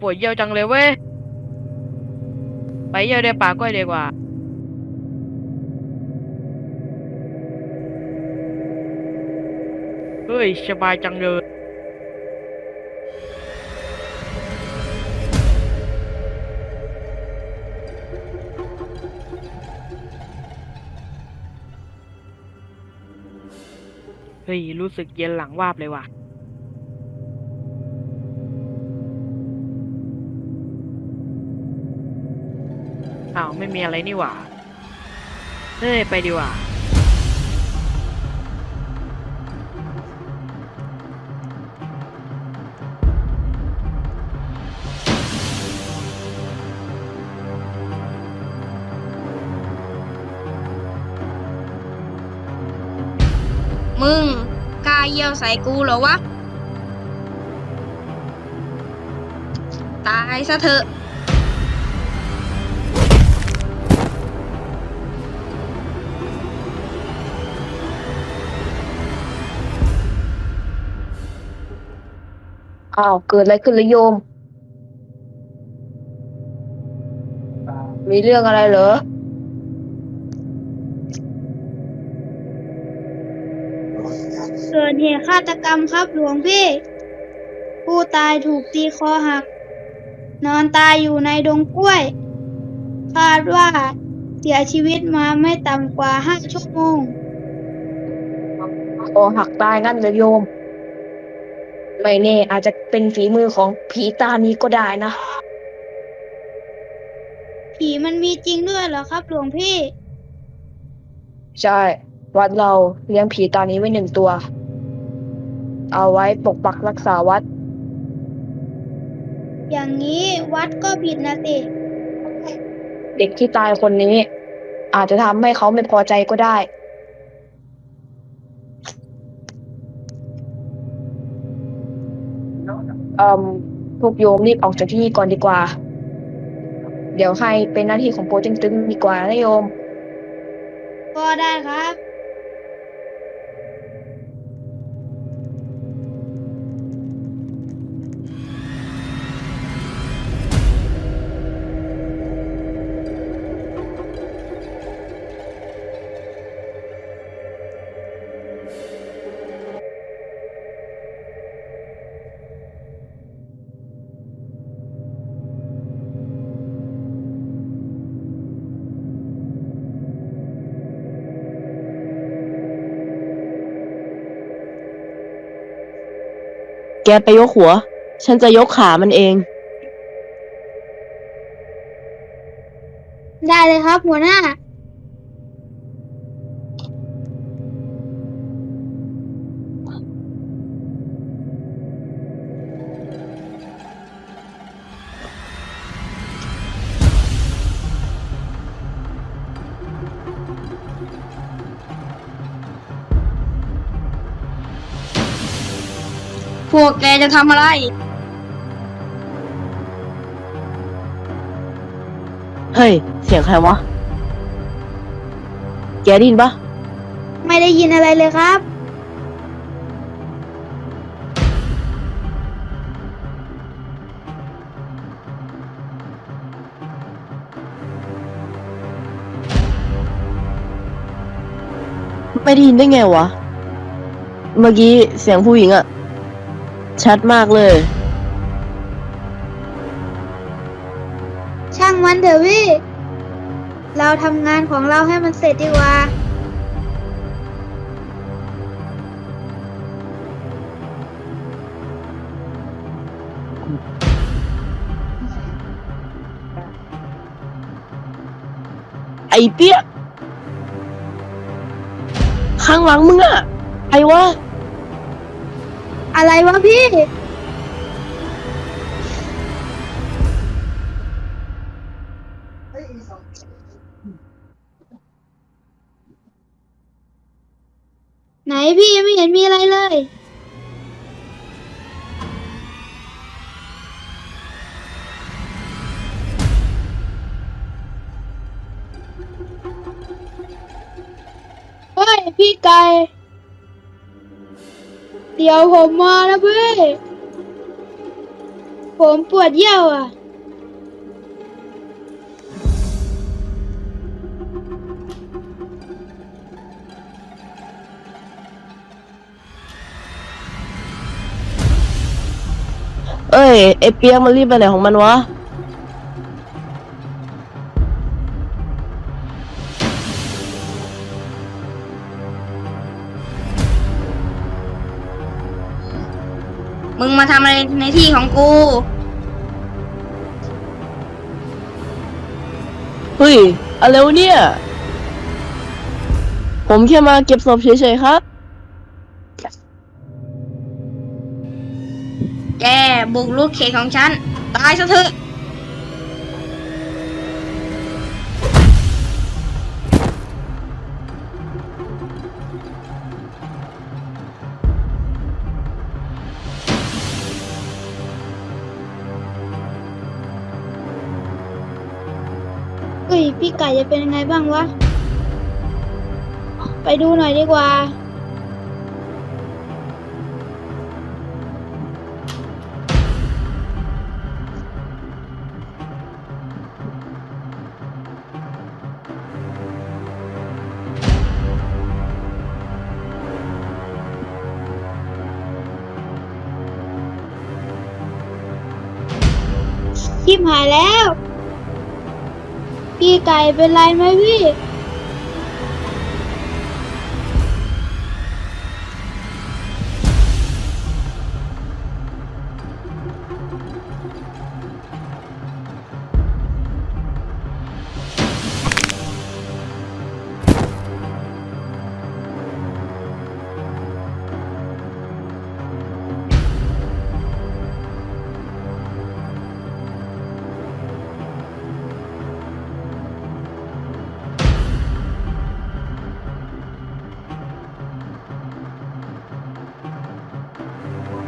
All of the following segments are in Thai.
ปวดเยี่ยวจังเลยเว้ย ไปเยี่ยวในป่าก็ดีกว่า เฮ้ยสบายจังเลยเฮ้ยรู้สึกเย็นหลังวาบเลยว่ะ ไม่มีอะไรนี่หว่า เฮ้ย ไปดีกว่า มึงกล้าเยี่ยวใส่กูเหรอวะ ตายซะเถอะ อ้าวเกิดอะไรขึ้นละโยม มีเรื่องอะไรเหรอ เกิดเหตุฆาตกรรมครับหลวงพี่ ผู้ตายถูกตีคอหัก นอนตายอยู่ในดงกล้วย คาดว่าเสียชีวิตมาไม่ต่ำกว่าห้าชั่วโมงคอหักตายงั้นเลยโยม ไม่แน่อาจจะเป็นฝีมือของผีตานี้ก็ได้นะ ผีมันมีจริงด้วยเหรอครับ หลวงพี่ ใช่ วัดเราเลี้ยงผีตานี้ไว้หนึ่งตัว เอาไว้ปกปักรักษาวัด อย่างนี้วัดก็ผิดนะสิ เด็กที่ตายคนนี้ อาจจะทำให้เขาไม่พอใจก็ได้ เอ่มพวกโยมรีบออกจากที่นี่ก่อนดีกว่า เดี๋ยวให้เป็นหน้าที่ของโปรเจกต์ตึงดีกว่านะโยม ก็ได้ครับ แกไปยกหัว ฉันจะยกขามันเอง ได้เลยครับหัวหน้า พวกแกจะทำอะไร เฮ้ย เสียงใครวะ แกได้ยินปะไม่ได้ยินอะไรเลยครับ ไม่ได้ยินได้ไงวะ เมื่อกี้เสียงผู้หญิงอะ ชัดมากเลย ช่างมันเถอะพี่ เราทำงานของเราให้มันเสร็จดีกว่า ไอ้เปี้ย ข้างหลังมึงอะไอ้วะ อะไรวะพี่ไหนพี่ยังไม่เห็นมีอะไรเลย เฮ้ย พี่ไก่ เดี๋ยวผมมานะเพี่ผมปวดเยี่ยวอะ เอ้ยไอเปียกมันรีบไปไหนของมันวะ ของกู เฮ้ย อะไรวะเนี่ย ผมแค่มาเก็บศพเฉยๆครับ แกบุกรุกเขตของฉัน ตายซะเถอะ พี่ไก่จะเป็นยังไงบ้างวะ ไปดูหน่อยดีกว่า ชิบหายแล้ว พี่ไก่เป็นไรไหมพี่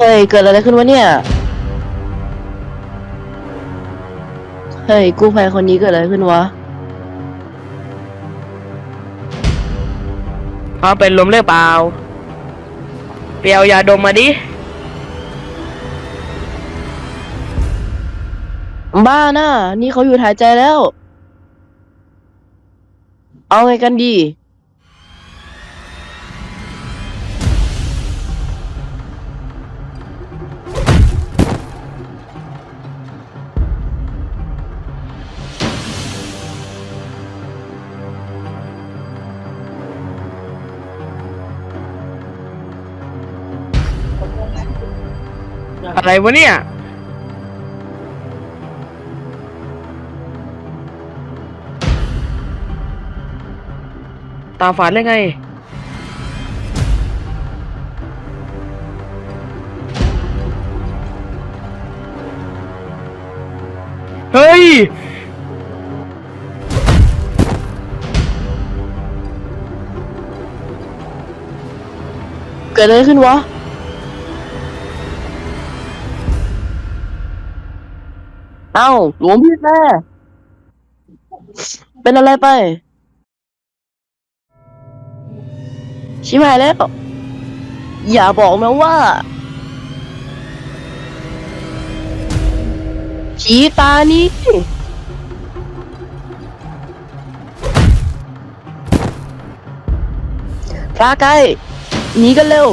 เฮ้ย เกิดอะไรขึ้นวะเนี่ย เฮ้ย กู้ภัยคนนี้เกิดอะไรขึ้นวะ เขาเป็นลมหรือเปล่า เปียวยาดมมาดิ บ้าน่ะนี่เขาอยู่ถ่ายใจแล้ว เอาไงกันดี อะไรวะเนี่ย ตาฝาดได้ไง เฮ้ยเกิดอะไรขึ้นวะ เอ้าหลวงพี่แม่เป็นอะไรไป ชิบหายแล้ว อย่าบอกนะว่าผีตานี้พระใกล้หนีกันเร็ว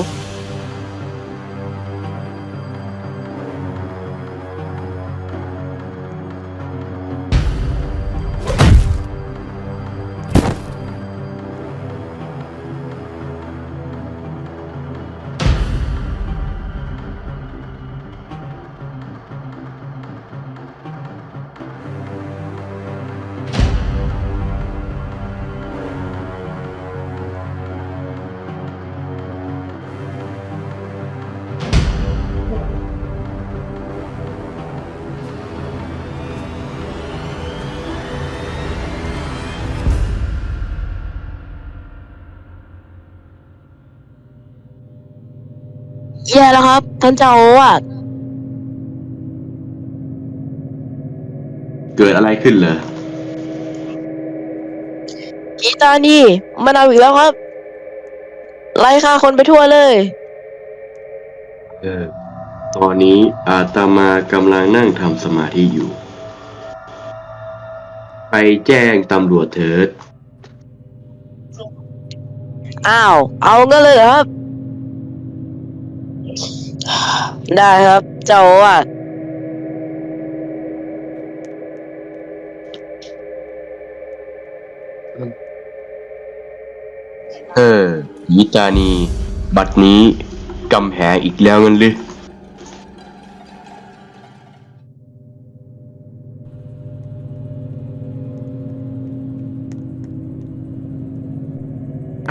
แย่แล้วครับ ท่านเจ้าอาวาสเกิดอะไรขึ้นเหรอผีตานี่มันเอาอีกแล้วครับ ไล่ฆ่าคนไปทั่วเลย เออ ตอนนี้อาตมากำลังนั่งทำสมาธิอยู่ ไปแจ้งตำรวจเถิด อ้าว เอางั้นเลยเหรอครับ ได้ครับ เจ้าอาวาดเออยิตานี บัดนี้กำแหงอีกแล้วงั้นหรือ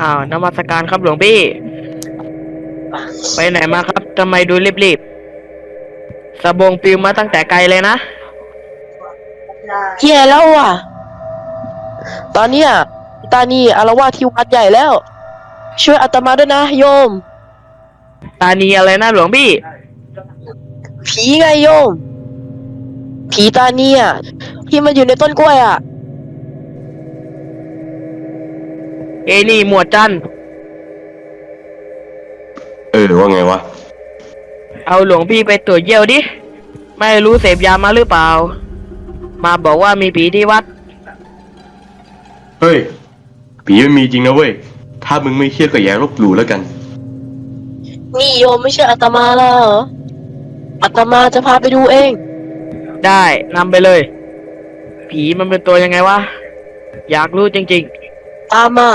อ้าวนมัสการครับหลวงพี่ ไปไหนมาครับ ทำไมดูรีบๆสบงปิวมาตั้งแต่ไกลเลยนะ เฮียแล้วว่ะ ตอนเนี้ยตานี่อารวาสที่วัดใหญ่แล้ว ช่วยอาตมาด้วยนะโยม ตานีอะไรนะหลวงพี่ ผีไงโยม ผีตานี่อะที่มันอยู่ในต้นกล้วยอะ เอนี่หมวดจันทร์เออว่าไงวะ เอาหลวงพี่ไปตรวจเยี่ยวดิ ไม่รู้เสพยามาหรือเปล่า มาบอกว่ามีผีที่วัด เฮ้ย ผีมันมีจริงนะเว้ย ถ้ามึงไม่เชื่อก็อย่าลบหลู่แล้วกัน นี่โยมไม่เชื่ออาตมาแล้วเหรออาตมาจะพาไปดูเอง ได้นำไปเลย ผีมันเป็นตัวยังไงวะ อยากรู้จริงตามมา